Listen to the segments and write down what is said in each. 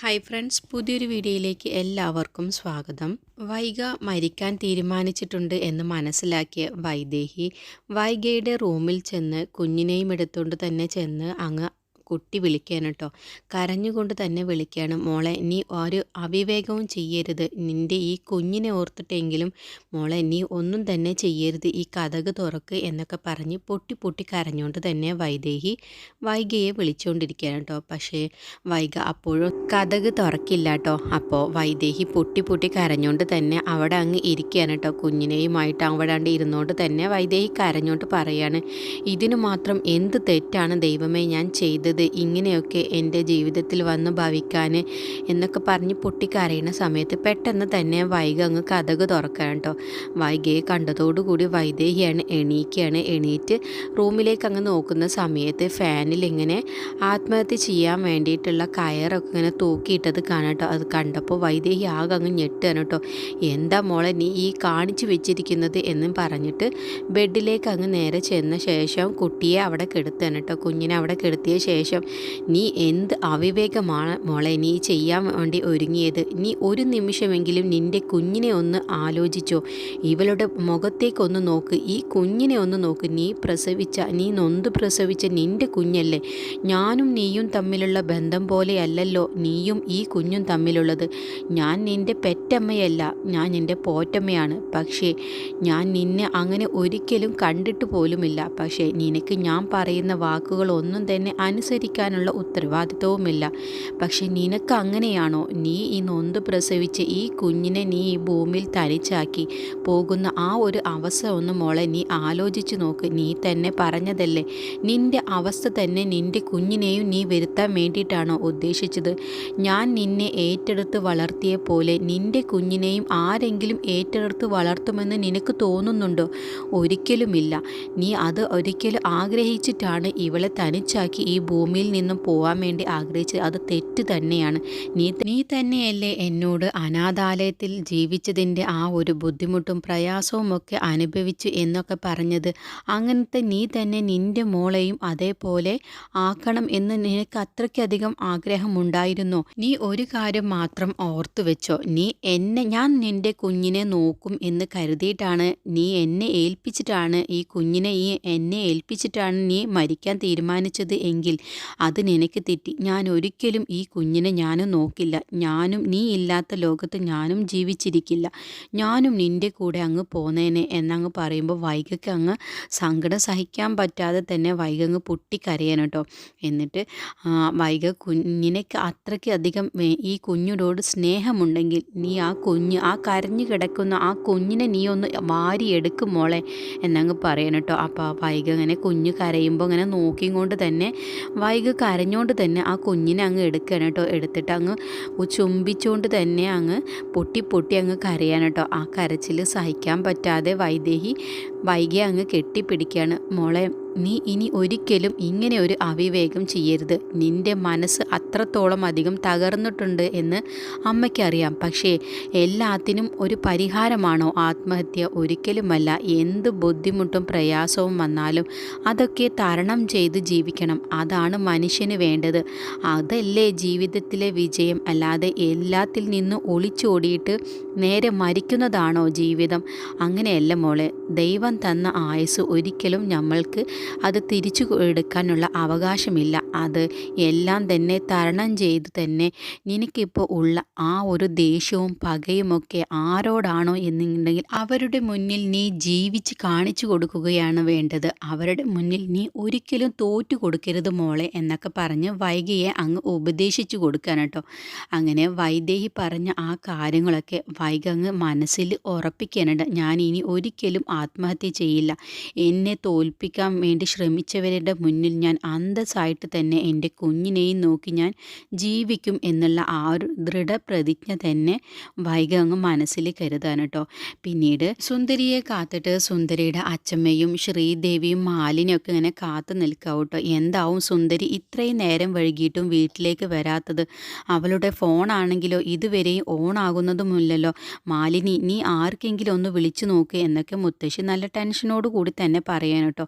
Hi friends പുതിയൊരു വീഡിയോയിലേക്ക് എല്ലാവർക്കും സ്വാഗതം. വൈഗ മരിക്കാൻ തീരുമാനിച്ചിട്ടുണ്ട് എന്ന് മനസ്സിലാക്കിയ വൈദേഹി വൈഗയുടെ റൂമിൽ ചെന്ന് കുഞ്ഞിനെയും എടുത്തുകൊണ്ട് തന്നെ ചെന്ന് അങ്ങ് കുട്ടി വിളിക്കുകയാണ് കേട്ടോ. കരഞ്ഞുകൊണ്ട് തന്നെ വിളിക്കുകയാണ് മോളെ നീ ഒരു അവിവേകവും ചെയ്യരുത്. നിന്റെ ഈ കുഞ്ഞിനെ ഓർത്തിട്ടെങ്കിലും മോളെ നീ ഒന്നും തന്നെ ചെയ്യരുത്. ഈ കഥക് തുറക്ക് എന്നൊക്കെ പറഞ്ഞ് പൊട്ടി പൊട്ടി കരഞ്ഞുകൊണ്ട് തന്നെ വൈദേഹി വൈഗയെ വിളിച്ചുകൊണ്ടിരിക്കുകയാണ് കേട്ടോ. പക്ഷേ വൈഗ അപ്പോഴും കഥക് തുറക്കില്ല കേട്ടോ. അപ്പോൾ വൈദേഹി പൊട്ടി പൊട്ടി കരഞ്ഞുകൊണ്ട് തന്നെ അവിടെ അങ്ങ് ഇരിക്കുകയാണ് കേട്ടോ. കുഞ്ഞിനെയുമായിട്ട് അവിടെ ഇരുന്നുകൊണ്ട് തന്നെ വൈദേഹി കരഞ്ഞുകൊണ്ട് പറയാണ് ഇതിനു മാത്രം എന്ത് തെറ്റാണ് ദൈവമേ ഞാൻ ചെയ്തത്? ഇങ്ങനെയൊക്കെ എന്റെ ജീവിതത്തിൽ വന്ന് ഭവിക്കാൻ എന്നൊക്കെ പറഞ്ഞ് പൊട്ടിക്കരയുന്ന സമയത്ത് പെട്ടെന്ന് തന്നെ വൈഗ അങ്ങ് കഥക് തുറക്കാൻ കേട്ടോ. വൈഗയെ കണ്ടതോടുകൂടി വൈദേഹിയാണ് എണീക്കുകയാണ്. എണീറ്റ് റൂമിലേക്ക് അങ്ങ് നോക്കുന്ന സമയത്ത് ഫാനിൽ ഇങ്ങനെ ആത്മഹത്യ ചെയ്യാൻ വേണ്ടിയിട്ടുള്ള കയറൊക്കെ ഇങ്ങനെ തൂക്കിയിട്ടത് കാണാം കേട്ടോ. അത് കണ്ടപ്പോൾ വൈദേഹി ആകെ അങ്ങ് ഞെട്ടുകയാണ് കേട്ടോ. എന്താ മോളെ നീ ഈ കാണിച്ചു വെച്ചിരിക്കുന്നത് എന്നും പറഞ്ഞിട്ട് ബെഡിലേക്ക് അങ്ങ് നേരെ ചെന്ന ശേഷം കുട്ടിയെ അവിടെ കെടുത്തുകയാണ് കേട്ടോ. കുഞ്ഞിനെ അവിടെ കെടുത്തിയ ശേഷം നീ എന്ത് അവിവേകമാണ് മോളെ നീ ചെയ്യാൻ വേണ്ടി ഒരുങ്ങിയത്? നീ ഒരു നിമിഷമെങ്കിലും നിന്റെ കുഞ്ഞിനെ ഒന്ന് ആലോചിച്ചോ. ഇവളുടെ മുഖത്തേക്കൊന്ന് നോക്ക്. ഈ കുഞ്ഞിനെ ഒന്ന് നോക്ക്. നീ പ്രസവിച്ച നീ നൊന്ത് പ്രസവിച്ച നിന്റെ കുഞ്ഞല്ലേ. ഞാനും നീയും തമ്മിലുള്ള ബന്ധം പോലെയല്ലല്ലോ നീയും ഈ കുഞ്ഞും തമ്മിലുള്ളത്. ഞാൻ നിന്റെ പെറ്റമ്മയല്ല ഞാൻ നിന്റെ പോറ്റമ്മയാണ്. പക്ഷേ ഞാൻ നിന്നെ അങ്ങനെ ഒരിക്കലും കണ്ടിട്ട് പോലുമില്ല. പക്ഷേ നിനക്ക് ഞാൻ പറയുന്ന വാക്കുകളൊന്നും തന്നെ അനുസരിക്കാനുള്ള ഉത്തരവാദിത്വവുമില്ല. പക്ഷെ നിനക്ക് അങ്ങനെയാണോ നീ ഈ നൊന്ത് പ്രസവിച്ച് ഈ കുഞ്ഞിനെ നീ ഈ ഭൂമിയിൽ തനിച്ചാക്കി പോകുന്ന ആ ഒരു അവസ്ഥ ഒന്ന് മോളെ നീ ആലോചിച്ച് നോക്ക്. നീ തന്നെ പറഞ്ഞതല്ലേ? നിന്റെ അവസ്ഥ തന്നെ നിന്റെ കുഞ്ഞിനെയും നീ വരുത്താൻ വേണ്ടിയിട്ടാണോ ഉദ്ദേശിച്ചത്? ഞാൻ നിന്നെ ഏറ്റെടുത്ത് വളർത്തിയ പോലെ നിന്റെ കുഞ്ഞിനെയും ആരെങ്കിലും ഏറ്റെടുത്ത് വളർത്തുമെന്ന് നിനക്ക് തോന്നുന്നുണ്ടോ? ഒരിക്കലുമില്ല. നീ അത് ഒരിക്കലും ആഗ്രഹിച്ചിട്ടാണ് ഇവളെ തനിച്ചാക്കി ഈ ഭൂമിയിൽ നിന്നും പോവാൻ വേണ്ടി ആഗ്രഹിച്ചത് അത് തെറ്റ് തന്നെയാണ്. നീ നീ തന്നെയല്ലേ എന്നോട് അനാഥാലയത്തിൽ ജീവിച്ചതിന്റെ ആ ഒരു ബുദ്ധിമുട്ടും പ്രയാസവും ഒക്കെ അനുഭവിച്ചു എന്നൊക്കെ പറഞ്ഞത്. അങ്ങനത്തെ നീ തന്നെ നിന്റെ മോളെയും അതേപോലെ ആക്കണം എന്ന് നിനക്ക് അത്രയ്ക്കധികം ആഗ്രഹമുണ്ടായിരുന്നോ. നീ ഒരു കാര്യം മാത്രം ഓർത്തു വെച്ചോ. നീ എന്നെ ഞാൻ നിന്റെ കുഞ്ഞിനെ നോക്കും എന്ന് കരുതിയിട്ടാണ് നീ എന്നെ ഏൽപ്പിച്ചിട്ടാണ് ഈ കുഞ്ഞിനെ ഈ എന്നെ ഏൽപ്പിച്ചിട്ടാണ് നീ മരിക്കാൻ തീരുമാനിച്ചത് എങ്കിൽ. അത് നിനക്ക് തെറ്റി. ഞാൻ ഒരിക്കലും ഈ കുഞ്ഞിനെ ഞാനും നോക്കില്ല. ഞാനും നീ ഇല്ലാത്ത ലോകത്ത് ഞാനും ജീവിച്ചിരിക്കില്ല. ഞാനും നിന്റെ കൂടെ അങ്ങ് പോന്നേനെ എന്നങ്ങ് പറയുമ്പോൾ വൈകയ്ക്ക് അങ്ങ് സങ്കടം സഹിക്കാൻ പറ്റാതെ തന്നെ വൈക അങ്ങ് പൊട്ടിക്കരയാൻ കേട്ടോ. എന്നിട്ട് വൈക കുഞ്ഞിനക്ക് അത്രയ്ക്ക് അധികം ഈ കുഞ്ഞിനോട് സ്നേഹമുണ്ടെങ്കിൽ നീ ആ കുഞ്ഞ് ആ കരഞ്ഞു കിടക്കുന്ന ആ കുഞ്ഞിനെ നീ ഒന്ന് വാരിയെടുക്കും മോളെ എന്നങ്ങ് പറയണം കേട്ടോ. അപ്പോൾ വൈക ഇങ്ങനെ കുഞ്ഞ് കരയുമ്പോൾ ഇങ്ങനെ നോക്കിയും കൊണ്ട് തന്നെ വൈക കരഞ്ഞുകൊണ്ട് തന്നെ ആ കുഞ്ഞിനെ അങ്ങ് എടുക്കണം കേട്ടോ. എടുത്തിട്ട് അങ്ങ് ചുംബിച്ചുകൊണ്ട് തന്നെ അങ്ങ് പൊട്ടി പൊട്ടി അങ്ങ് കരയാണ് കേട്ടോ. ആ കരച്ചിൽ സഹിക്കാൻ പറ്റാതെ വൈദേഹി വൈകിയെ അങ്ങ് കെട്ടിപ്പിടിക്കുകയാണ് മോളെ നീ ഇനി ഒരിക്കലും ഇങ്ങനെ ഒരു അവിവേകം ചെയ്യരുത്. നിന്റെ മനസ്സ് അത്രത്തോളം അധികം തകർന്നിട്ടുണ്ട് എന്ന് അമ്മയ്ക്കറിയാം. പക്ഷേ എല്ലാത്തിനും ഒരു പരിഹാരമാണോ ആത്മഹത്യ? ഒരിക്കലുമല്ല. എന്ത് ബുദ്ധിമുട്ടും പ്രയാസവും വന്നാലും അതൊക്കെ തരണം ചെയ്ത് ജീവിക്കണം. അതാണ് മനുഷ്യന് വേണ്ടത്. അതല്ലേ ജീവിതത്തിലെ വിജയം. അല്ലാതെ എല്ലാത്തിൽ നിന്നും ഒളിച്ചോടിയിട്ട് നേരെ മരിക്കുന്നതാണോ ജീവിതം? അങ്ങനെയല്ല മോളെ. ദൈവം തന്ന ആയുസ് ഒരിക്കലും നമ്മൾക്ക് അത് തിരിച്ചു എടുക്കാനുള്ള അവകാശമില്ല. അത് എല്ലാം തന്നെ തരണം ചെയ്ത് തന്നെ നിനക്കിപ്പോൾ ഉള്ള ആ ഒരു ദേഷ്യവും പകയുമൊക്കെ ആരോടാണോ എന്നുണ്ടെങ്കിൽ അവരുടെ മുന്നിൽ നീ ജീവിച്ച് കാണിച്ചു കൊടുക്കുകയാണ് വേണ്ടത്. അവരുടെ മുന്നിൽ നീ ഒരിക്കലും തോറ്റു കൊടുക്കരുത് മോളെ എന്നൊക്കെ പറഞ്ഞ് വൈകിയെ അങ്ങ് ഉപദേശിച്ചു കൊടുക്കാൻ കേട്ടോ. അങ്ങനെ വൈദേഹി പറഞ്ഞ ആ കാര്യങ്ങളൊക്കെ വൈക അങ്ങ് മനസ്സിൽ ഉറപ്പിക്കാനുണ്ട്. ഞാൻ ഇനി ഒരിക്കലും ആത്മഹത്യ ചെയ്യില്ല. എന്നെ തോൽപ്പിക്കാൻ വേണ്ടി ശ്രമിച്ചവരുടെ മുന്നിൽ ഞാൻ അന്തസ്സായിട്ട് തന്നെ എന്റെ കുഞ്ഞിനെയും നോക്കി ഞാൻ ജീവിക്കും എന്നുള്ള ആ ഒരു ദൃഢപ്രതിജ്ഞ തന്നെ വൈകി അങ്ങ് മനസ്സിൽ കരുതാൻ കേട്ടോ. പിന്നീട് സുന്ദരിയെ കാത്തിട്ട് സുന്ദരിയുടെ അച്ഛമ്മയും ശ്രീദേവിയും മാലിനെയൊക്കെ ഇങ്ങനെ കാത്തു നിൽക്കാവും കേട്ടോ. എന്താവും സുന്ദരി ഇത്രയും നേരം വൈകിട്ടും വീട്ടിലേക്ക് വരാത്തത്? അവളുടെ ഫോണാണെങ്കിലോ ഇതുവരെയും ഓൺ ആകുന്നതുമില്ലല്ലോ. മാലിനി നീ ആർക്കെങ്കിലും ഒന്ന് വിളിച്ചു നോക്ക് എന്നൊക്കെ മുത്തശ്ശി നല്ല ടെൻഷനോട് കൂടി തന്നെ പറയാൻ കേട്ടോ.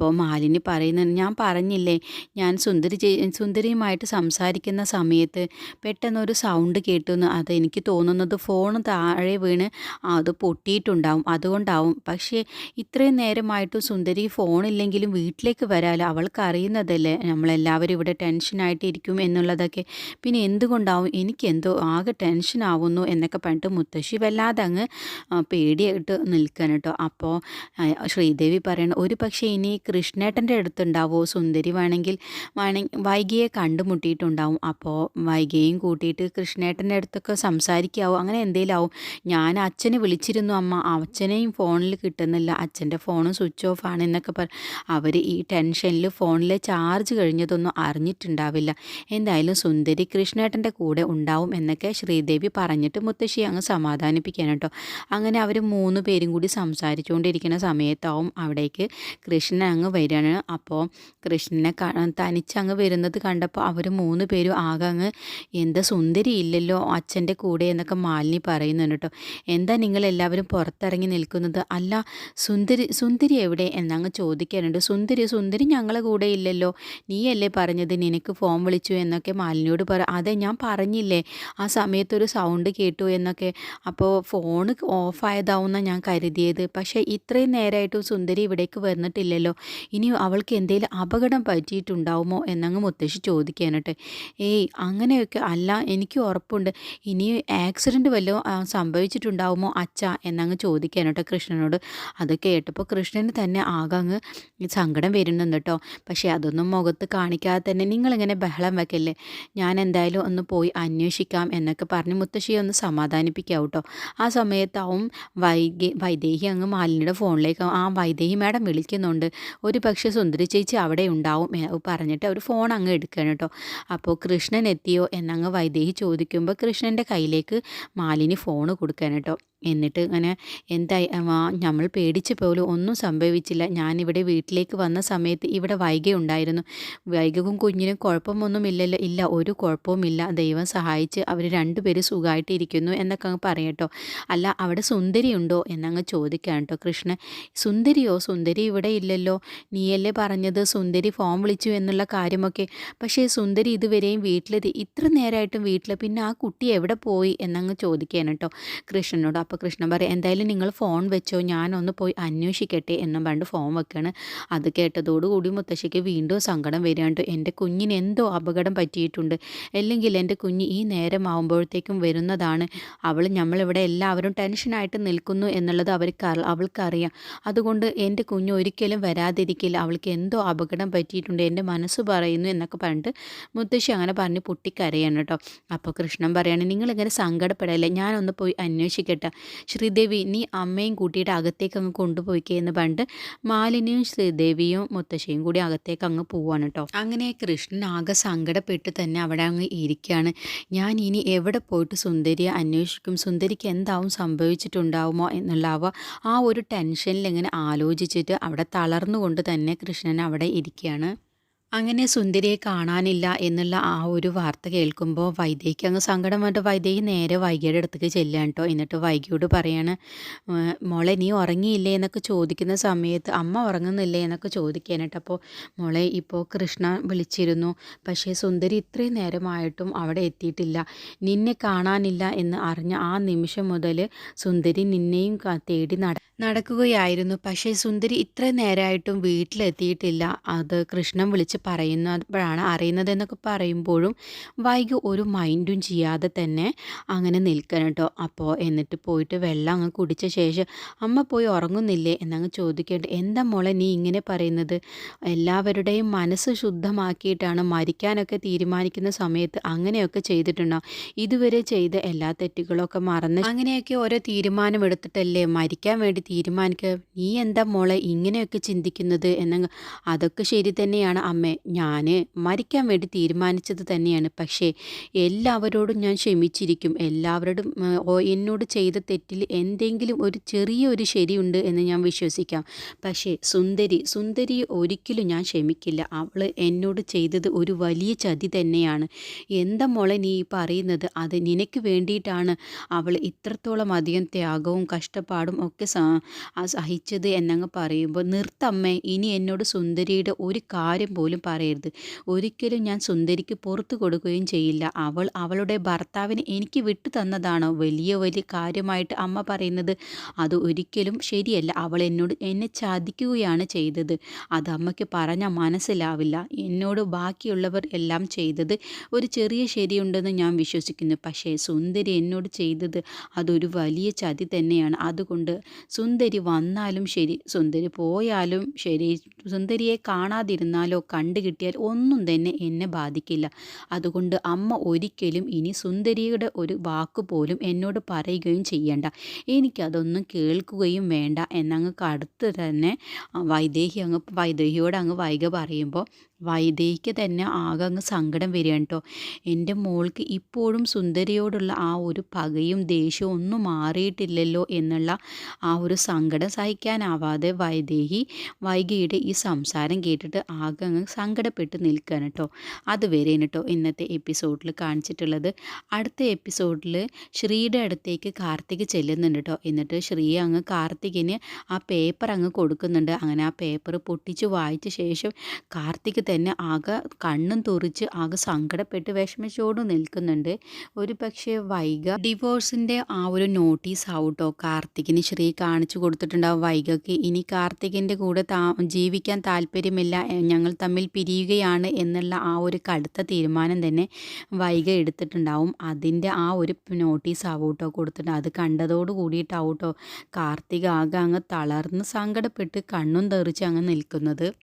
അപ്പോൾ മാലിനി പറയുന്ന ഞാൻ പറഞ്ഞില്ലേ ഞാൻ സുന്ദരി സുന്ദരിയുമായിട്ട് സംസാരിക്കുന്ന സമയത്ത് പെട്ടെന്നൊരു സൗണ്ട് കേട്ടു എന്ന് അത് എനിക്ക് തോന്നുന്നത് ഫോൺ താഴെ വീണ് അത് പൊട്ടിയിട്ടുണ്ടാവും. അതുകൊണ്ടാവും. പക്ഷേ ഇത്രയും നേരമായിട്ടും സുന്ദരി ഫോണില്ലെങ്കിലും വീട്ടിലേക്ക് വരാമല്ലോ അവൾക്ക് അറിയുന്നതല്ലേ? നമ്മളെല്ലാവരും ഇവിടെ ടെൻഷനായിട്ടിരിക്കും എന്നുള്ളതൊക്കെ. പിന്നെ എന്തുകൊണ്ടാവും? എനിക്കെന്തോ ആകെ ടെൻഷൻ ആവുന്നു എന്നൊക്കെ പറഞ്ഞിട്ട് മുത്തശ്ശി വല്ലാതെ അങ്ങ് പേടിയായിട്ട് നിൽക്കാൻ കേട്ടോ. അപ്പോൾ ശ്രീദേവി പറയണം ഒരു പക്ഷേ ഇനി കൃഷ്ണേട്ടന്റെ അടുത്തുണ്ടാവോ? സുന്ദരി വേണമെങ്കിൽ വേണമെങ്കിൽ വൈകിയെ കണ്ടുമുട്ടിയിട്ടുണ്ടാവും. അപ്പോൾ വൈകിയെയും കൂട്ടിയിട്ട് കൃഷ്ണേട്ടന്റെ അടുത്തൊക്കെ സംസാരിക്കാവോ? അങ്ങനെ എന്തെങ്കിലും ആവും ഞാൻ അച്ഛനെ വിളിച്ചിരുന്നു അമ്മ. അച്ഛനെയും ഫോണിൽ കിട്ടുന്നില്ല. അച്ഛന്റെ ഫോണും സ്വിച്ച് ഓഫ് ആണ് എന്നൊക്കെ പറ അവർ ഈ ടെൻഷനിൽ ഫോണിലെ ചാർജ് കഴിഞ്ഞതൊന്നും അറിഞ്ഞിട്ടുണ്ടാവില്ല. എന്തായാലും സുന്ദരി കൃഷ്ണേട്ടന്റെ കൂടെ ഉണ്ടാവും എന്നൊക്കെ ശ്രീദേവി പറഞ്ഞിട്ട് മുത്തശ്ശി അങ്ങ് സമാധാനിപ്പിക്കാൻ കേട്ടോ. അങ്ങനെ അവർ മൂന്ന് പേരും കൂടി സംസാരിച്ചുകൊണ്ടിരിക്കുന്ന സമയത്താവും അവിടേക്ക് കൃഷ്ണൻ അങ്ങ് വരികയാണ്. അപ്പോൾ കൃഷ്ണനെ തനിച്ചങ്ങ് വരുന്നത് കണ്ടപ്പോൾ അവർ മൂന്ന് പേരും ആകെ അങ്ങ് എന്താ സുന്ദരി ഇല്ലല്ലോ അച്ഛന്റെ കൂടെ എന്നൊക്കെ മാലിനി പറയുന്നുണ്ട് കേട്ടോ. എന്താ നിങ്ങൾ എല്ലാവരും പുറത്തിറങ്ങി നിൽക്കുന്നത്? അല്ല സുന്ദരി സുന്ദരി എവിടെ? എന്നങ്ങ് ചോദിക്കാനുണ്ട്. സുന്ദരി സുന്ദരി ഞങ്ങളെ കൂടെ ഇല്ലല്ലോ. നീയല്ലേ പറഞ്ഞത്? നിനക്ക് ഫോൺ വിളിച്ചു എന്നൊക്കെ മാലിനിയോട് പറ. അതെ ഞാൻ പറഞ്ഞില്ലേ. ആ സമയത്തൊരു സൗണ്ട് കേട്ടു എന്നൊക്കെ. അപ്പോൾ ഫോൺ ഓഫായതാവുന്ന ഞാൻ കരുതിയത്. പക്ഷേ ഇത്രയും നേരമായിട്ടും സുന്ദരി ഇവിടേക്ക് വന്നിട്ടില്ലല്ലോ. ഇനി അവൾക്ക് എന്തെങ്കിലും അപകടം പറ്റിയിട്ടുണ്ടാവുമോ എന്നങ്ങ് മുത്തശ്ശി ചോദിക്കാനട്ടെ ഏയ് അങ്ങനെയൊക്കെ അല്ല എനിക്ക് ഉറപ്പുണ്ട്. ഇനി ആക്സിഡന്റ് വല്ലതും സംഭവിച്ചിട്ടുണ്ടാവുമോ അച്ഛ എന്നങ്ങ് ചോദിക്കാനട്ടോ കൃഷ്ണനോട്. അത് കേട്ടപ്പോൾ കൃഷ്ണന് തന്നെ ആകങ്ങ് സങ്കടം വരുന്നുണ്ട് കേട്ടോ. പക്ഷേ അതൊന്നും മുഖത്ത് കാണിക്കാതെ തന്നെ നിങ്ങളിങ്ങനെ ബഹളം വെക്കല്ലേ? ഞാൻ എന്തായാലും ഒന്ന് പോയി അന്വേഷിക്കാം എന്നൊക്കെ പറഞ്ഞ് മുത്തശ്ശിയെ ഒന്ന് സമാധാനിപ്പിക്കാം കേട്ടോ. ആ സമയത്താവും വൈകി വൈദേഹി അങ്ങ് മാലിനിയുടെ ഫോണിലേക്ക് ആ വൈദേഹി മാഡം വിളിക്കുന്നുണ്ട്. ഒരു പക്ഷേ സുന്ദരി ചേച്ചി അവിടെ ഉണ്ടാവും പറഞ്ഞിട്ട് അവർ ഫോൺ അങ്ങ് എടുക്കുകയാണ് കേട്ടോ. അപ്പോൾ കൃഷ്ണൻ എത്തിയോ എന്നങ്ങ് വൈദേഹി ചോദിക്കുമ്പോൾ കൃഷ്ണന്റെ കയ്യിലേക്ക് മാലിനി ഫോൺ കൊടുക്കാൻ കേട്ടോ. എന്നിട്ട് അങ്ങനെ എന്തായി? നമ്മൾ പേടിച്ച് പോലും ഒന്നും സംഭവിച്ചില്ല. ഞാനിവിടെ വീട്ടിലേക്ക് വന്ന സമയത്ത് ഇവിടെ വൈക ഉണ്ടായിരുന്നു. വൈകവും കുഞ്ഞിനും കുഴപ്പമൊന്നുമില്ലല്ലോ. ഇല്ല ഒരു കുഴപ്പവുമില്ല. ദൈവം സഹായിച്ച് അവർ രണ്ടുപേര് സുഖമായിട്ട് ഇരിക്കുന്നു എന്നൊക്കെ അങ്ങ് പറയട്ടോ അല്ല അവിടെ സുന്ദരി ഉണ്ടോ? എന്നങ്ങ് ചോദിക്കാൻ കേട്ടോ കൃഷ്ണൻ. സുന്ദരിയോ? സുന്ദരി ഇവിടെ ഇല്ലല്ലോ. നീയല്ലേ പറഞ്ഞത്? സുന്ദരി ഫോം വിളിച്ചു എന്നുള്ള കാര്യമൊക്കെ. പക്ഷേ സുന്ദരി ഇതുവരെയും വീട്ടിലെത്തി. ഇത്ര നേരമായിട്ടും വീട്ടിൽ പിന്നെ ആ കുട്ടി എവിടെ പോയി? എന്നങ്ങ് ചോദിക്കാൻ കേട്ടോ കൃഷ്ണനോട്. അപ്പോൾ കൃഷ്ണൻ പറയും എന്തായാലും നിങ്ങൾ ഫോൺ വെച്ചോ ഞാനൊന്ന് പോയി അന്വേഷിക്കട്ടെ എന്നും പണ്ട് ഫോൺ വെക്കാണ്. അത് കേട്ടതോടുകൂടി മുത്തശ്ശിക്ക് വീണ്ടും സങ്കടം വരികയാണ് എന്റെ കുഞ്ഞിന് എന്തോ അപകടം പറ്റിയിട്ടുണ്ട്. അല്ലെങ്കിൽ എന്റെ കുഞ്ഞ് ഈ നേരം ആകുമ്പോഴത്തേക്കും വരുന്നതാണ്. അവൾ നമ്മളിവിടെ എല്ലാവരും ടെൻഷനായിട്ട് നിൽക്കുന്നു എന്നുള്ളത് അവർക്ക് അവൾക്കറിയാം. അതുകൊണ്ട് എന്റെ കുഞ്ഞ് ഒരിക്കലും വരാതിരിക്കില്ല. അവൾക്ക് എന്തോ അപകടം പറ്റിയിട്ടുണ്ട്. എന്റെ മനസ്സ് പറയുന്നു എന്നൊക്കെ പറഞ്ഞിട്ട് മുത്തശ്ശി അങ്ങനെ പറഞ്ഞ് പൊട്ടിക്കരയാണ് കേട്ടോ. അപ്പോൾ കൃഷ്ണൻ പറയാണ് നിങ്ങളിങ്ങനെ സങ്കടപ്പെടല്ലേ? ഞാനൊന്ന് പോയി അന്വേഷിക്കട്ടെ. ശ്രീദേവി നീ അമ്മയും കൂട്ടിയിട്ട് അകത്തേക്ക് അങ്ങ് കൊണ്ടുപോയിക്കേ എന്ന് പണ്ട് മാലിനിയും ശ്രീദേവിയും മുത്തശ്ശിയും കൂടി അകത്തേക്ക് അങ്ങ് പോവാണ് കേട്ടോ അങ്ങനെ കൃഷ്ണൻ ആകെ സങ്കടപ്പെട്ട് തന്നെ അവിടെ അങ്ങ് ഇരിക്കുകയാണ് ഞാൻ ഇനി എവിടെ പോയിട്ട് സുന്ദരിയെ അന്വേഷിക്കും? സുന്ദരിക്ക് എന്താവും? സംഭവിച്ചിട്ടുണ്ടാവുമോ? എന്നുള്ളവ ആ ഒരു ടെൻഷനിൽ ഇങ്ങനെ ആലോചിച്ചിട്ട് അവിടെ തളർന്നുകൊണ്ട് തന്നെ കൃഷ്ണൻ അവിടെ ഇരിക്കുകയാണ്. അങ്ങനെ സുന്ദരിയെ കാണാനില്ല എന്നുള്ള ആ ഒരു വാർത്ത കേൾക്കുമ്പോൾ വൈദ്യക്ക് അങ്ങ് സങ്കടം വന്നിട്ട് വൈദ്യയ്ക്ക് നേരെ വൈകിയുടെ അടുത്തേക്ക് ചെല്ലുകയാണ് കേട്ടോ. എന്നിട്ട് വൈകിയോട് പറയാണ് മോളെ നീ ഉറങ്ങിയില്ലേ? എന്നൊക്കെ ചോദിക്കുന്ന സമയത്ത് അമ്മ ഉറങ്ങുന്നില്ലേ? എന്നൊക്കെ ചോദിക്കാനായിട്ട് അപ്പോൾ മോളെ ഇപ്പോൾ കൃഷ്ണ വിളിച്ചിരുന്നു. പക്ഷേ സുന്ദരി ഇത്രയും നേരമായിട്ടും അവിടെ എത്തിയിട്ടില്ല. നിന്നെ കാണാനില്ല എന്ന് അറിഞ്ഞ ആ നിമിഷം മുതൽ സുന്ദരി നിന്നെയും തേടി നട നടക്കുകയായിരുന്നു. പക്ഷേ സുന്ദരി ഇത്ര നേരമായിട്ടും വീട്ടിലെത്തിയിട്ടില്ല. അത് കൃഷ്ണൻ വിളിച്ച് പറയുന്നപ്പോഴാണ് അറിയുന്നതെന്നൊക്കെ പറയുമ്പോഴും വൈകി ഒരു മൈൻഡും ചെയ്യാതെ തന്നെ അങ്ങനെ നിൽക്കണം കേട്ടോ. അപ്പോൾ എന്നിട്ട് പോയിട്ട് വെള്ളം അങ്ങ് കുടിച്ച ശേഷം അമ്മ പോയി ഉറങ്ങുന്നില്ലേ? എന്നങ്ങ് ചോദിക്കേണ്ട എന്താ മോളെ നീ ഇങ്ങനെ പറയുന്നത്? എല്ലാവരുടെയും മനസ്സ് ശുദ്ധമാക്കിയിട്ടാണ് മരിക്കാനൊക്കെ തീരുമാനിക്കുന്ന സമയത്ത് അങ്ങനെയൊക്കെ ചെയ്തിട്ടുണ്ടോ ഇതുവരെ ചെയ്ത എല്ലാ തെറ്റുകളൊക്കെ മറന്ന് അങ്ങനെയൊക്കെ ഓരോ തീരുമാനം എടുത്തിട്ടല്ലേ മരിക്കാൻ വേണ്ടി തീരുമാനിക്കുക? നീ എന്താ മോളെ ഇങ്ങനെയൊക്കെ ചിന്തിക്കുന്നത്? എന്നങ്ങ് അതൊക്കെ ശരി തന്നെയാണ് അമ്മ. ഞാൻ മരിക്കാൻ വേണ്ടി തീരുമാനിച്ചത് തന്നെയാണ്. പക്ഷേ എല്ലാവരോടും ഞാൻ ക്ഷമിച്ചിരിക്കും. എല്ലാവരോടും എന്നോട് ചെയ്ത തെറ്റിൽ എന്തെങ്കിലും ഒരു ചെറിയൊരു ശരിയുണ്ട് എന്ന് ഞാൻ വിശ്വസിക്കാം. പക്ഷേ സുന്ദരി സുന്ദരി ഒരിക്കലും ഞാൻ ക്ഷമിക്കില്ല. അവൾ എന്നോട് ചെയ്തത് ഒരു വലിയ ചതി തന്നെയാണ്. എന്താ മോളെ നീ പറയുന്നത്? അത് നിനക്ക് വേണ്ടിയിട്ടാണ് അവൾ ഇത്രത്തോളം അധികം ത്യാഗവും കഷ്ടപ്പാടും ഒക്കെ സഹിച്ചത് എന്നങ്ങ് പറയുമ്പോൾ നിർത്തമ്മേ ഇനി എന്നോട് സുന്ദരിയുടെ ഒരു കാര്യം പോലും പറയരുത്. ഒരിക്കലും ഞാൻ സുന്ദരിക്ക് പുറത്തു കൊടുക്കുകയും ചെയ്യില്ല. അവൾ അവളുടെ ഭർത്താവിന് എനിക്ക് വിട്ടു തന്നതാണോ. വലിയ വലിയ കാര്യമായിട്ട് അമ്മ പറയുന്നത് അത് ഒരിക്കലും ശരിയല്ല. അവൾ എന്നോട് എന്നെ ചതിക്കുകയാണ് ചെയ്തത്. അത് അമ്മയ്ക്ക് പറഞ്ഞാൽ മനസ്സിലാവില്ല. എന്നോട് ബാക്കിയുള്ളവർ എല്ലാം ചെയ്തത് ഒരു ചെറിയ ശരിയുണ്ടെന്ന് ഞാൻ വിശ്വസിക്കുന്നു. പക്ഷേ സുന്ദരി എന്നോട് ചെയ്തത് അതൊരു വലിയ ചതി തന്നെയാണ്. അതുകൊണ്ട് സുന്ദരി വന്നാലും ശരി. സുന്ദരി പോയാലും ശരി. സുന്ദരിയെ കാണാതിരുന്നാലോ കണ്ടു കിട്ടിയാൽ ഒന്നും തന്നെ എന്നെ ബാധിക്കില്ല. അതുകൊണ്ട് അമ്മ ഒരിക്കലും ഇനി സുന്ദരിയുടെ ഒരു വാക്ക് പോലും എന്നോട് പറയുകയും ചെയ്യണ്ട. എനിക്കതൊന്നും കേൾക്കുകയും വേണ്ട. എന്നങ്ങ് കടുത്ത് തന്നെ വൈദേഹി അങ്ങ് വൈദേഹിയോട് അങ്ങ് വൈക പറയുമ്പോൾ വൈദേഹിക്ക് തന്നെ ആകെ അങ്ങ് സങ്കടം വരികയാണ് കേട്ടോ എന്റെ മോൾക്ക് ഇപ്പോഴും സുന്ദരിയോടുള്ള ആ ഒരു പകയും ദേഷ്യവും ഒന്നും മാറിയിട്ടില്ലല്ലോ എന്നുള്ള ആ ഒരു സങ്കടം സഹിക്കാനാവാതെ വൈദേഹി വൈകിയുടെ ഈ സംസാരം കേട്ടിട്ട് ആകെ അങ്ങ് സങ്കടപ്പെട്ട് നിൽക്കുകയാണ് കേട്ടോ അതുവരെ കേട്ടോ ഇന്നത്തെ എപ്പിസോഡിൽ കാണിച്ചിട്ടുള്ളത്. അടുത്ത എപ്പിസോഡിൽ ശ്രീയുടെ അടുത്തേക്ക് കാർത്തിക് ചെല്ലുന്നുണ്ട് കേട്ടോ എന്നിട്ട് ശ്രീ അങ്ങ് കാർത്തികിന് ആ പേപ്പർ അങ്ങ് കൊടുക്കുന്നുണ്ട്. അങ്ങനെ ആ പേപ്പർ പൊട്ടിച്ച് വായിച്ച ശേഷം കാർത്തിക് തന്നെ ആകെ കണ്ണും തുറിച്ച് ആകെ സങ്കടപ്പെട്ട് വിഷമിച്ചോട് നിൽക്കുന്നുണ്ട്. ഒരു പക്ഷേ വൈഗ ഡിവോഴ്സിന്റെ ആ ഒരു നോട്ടീസ് ആവട്ടോ? കാർത്തികിന് ശ്രീ കാണിച്ചു കൊടുത്തിട്ടുണ്ടാവും വൈഗയ്ക്ക് ഇനി കാർത്തികിന്റെ കൂടെ താ ജീവിക്കാൻ താല്പര്യമില്ല ഞങ്ങൾ തമ്മിൽ പിരിയുകയാണ് എന്നുള്ള ആ ഒരു കടുത്ത തീരുമാനം തന്നെ വൈഗ എടുത്തിട്ടുണ്ടാവും. അതിന്റെ ആ ഒരു നോട്ടീസ് ആവട്ടോ? കൊടുത്തിട്ട് അത് കണ്ടതോട് കൂടിയിട്ടാവട്ടോ? കാർത്തിക ആകെ അങ്ങ് തളർന്ന് സങ്കടപ്പെട്ട് കണ്ണും തെറിച്ച് അങ്ങ് നിൽക്കുന്നത്.